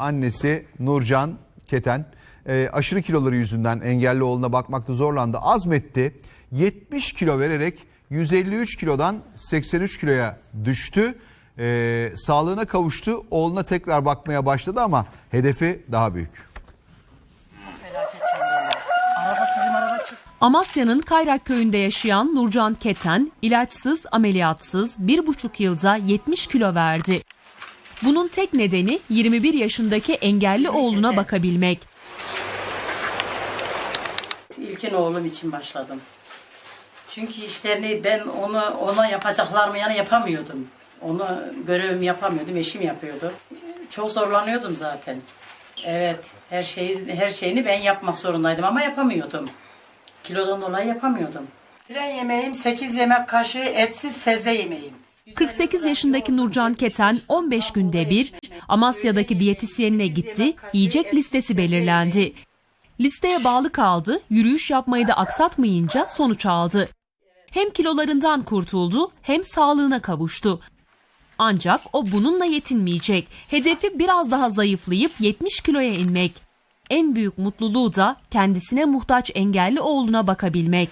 annesi Nurcan Keten e, aşırı kiloları yüzünden engelli oğluna bakmakta zorlandı. Azmetti. 70 kilo vererek 153 kilodan 83 kiloya düştü. E, sağlığına kavuştu. Oğluna tekrar bakmaya başladı ama hedefi daha büyük. Amasya'nın Kayrak köyünde yaşayan Nurcan Keten, ilaçsız, ameliyatsız bir buçuk yılda 70 kilo verdi. Bunun tek nedeni 21 yaşındaki engelli oğluna bakabilmek. İlkin oğlum için başladım. Çünkü işlerini ben onu ona yapacaklarımı yani yapamıyordum. Onu görevimi yapamıyordum, eşim yapıyordu. Çok zorlanıyordum zaten. Evet, her şeyi her şeyini ben yapmak zorundaydım ama yapamıyordum. Kilodan dolayı yapamıyordum. Tren yemeğim 8 yemek kaşığı etsiz sebze yemeğim. 48 yaşındaki Nurcan Keten 15 günde bir Amasya'daki diyetisyenine gitti, yiyecek listesi belirlendi. Listeye bağlı kaldı, yürüyüş yapmayı da aksatmayınca sonuç aldı. Hem kilolarından kurtuldu hem sağlığına kavuştu. Ancak o bununla yetinmeyecek. Hedefi biraz daha zayıflayıp 70 kiloya inmek. En büyük mutluluğu da kendisine muhtaç engelli oğluna bakabilmek.